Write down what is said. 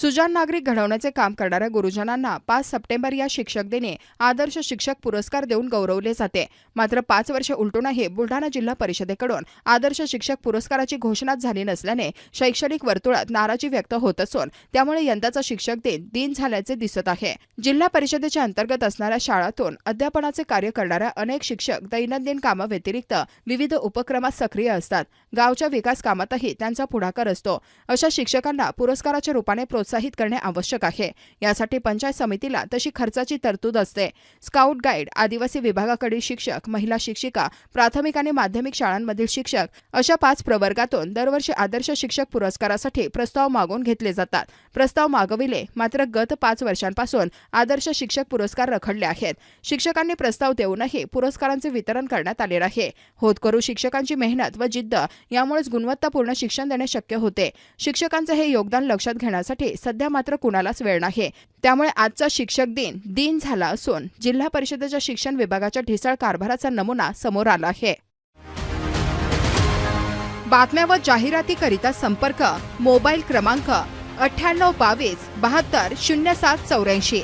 सुजान नागरिक घडवण्याचे काम करणाऱ्या गुरुजनांना पाच सप्टेंबर या शिक्षक दिनी आदर्श शिक्षक पुरस्कार देऊन गौरवले जाते. मात्र पाच वर्ष उलटूनही बुलढाणा जिल्हा परिषदेकडून आदर्श शिक्षक पुरस्काराची घोषणाच झाली नसल्याने शैक्षणिक वर्तुळात नाराजी व्यक्त होत असून त्यामुळे यंदाचा शिक्षक दिन दिन झाल्याचे दिसत आहे. जिल्हा परिषदेच्या अंतर्गत असणाऱ्या शाळातून अध्यापनाचे कार्य करणाऱ्या अनेक शिक्षक दैनंदिन कामाव्यतिरिक्त विविध उपक्रमात सक्रिय असतात. गावच्या विकास कामातही त्यांचा पुढाकार असतो. अशा शिक्षकांना पुरस्काराच्या रूपाने प्रोत्साहित करणे आवश्यक आहे. यासाठी पंचायत समितीला तशी खर्चाची तरतूद असते. स्काउट गाईड आदिवासी विभागाकडील शिक्षक महिला शिक्षिका प्राथमिक आणि माध्यमिक शाळांमधील शिक्षक अशा पाच प्रवर्गातून दरवर्षी आदर्श शिक्षक पुरस्कारासाठी प्रस्ताव मागून घेतले जातात. प्रस्ताव मागविले मात्र गत पाच वर्षांपासून आदर्श शिक्षक पुरस्कार रखडले आहेत. शिक्षकांनी प्रस्ताव देऊनही पुरस्कारांचे वितरण करण्यात आले आहे. होतकरू शिक्षकांची मेहनत व जिद्द यामुळेच गुणवत्तापूर्ण शिक्षण देणे शक्य होते. शिक्षकांचे हे योगदान लक्षात घेण्यासाठी सध्या मात्र कुणालाच वेळ नाही त्यामुळे आजचा शिक्षक दिन दिन झाला असून जिल्हा परिषदेच्या शिक्षण विभागाच्या ढिसाळ कारभाराचा नमुना समोर आला आहे. बातम्या व जाहिरातीकरिता संपर्क मोबाईल क्रमांक अठ्ठ्याण्णव बावीस बहात्तर शून्य सात चौऱ्याऐंशी.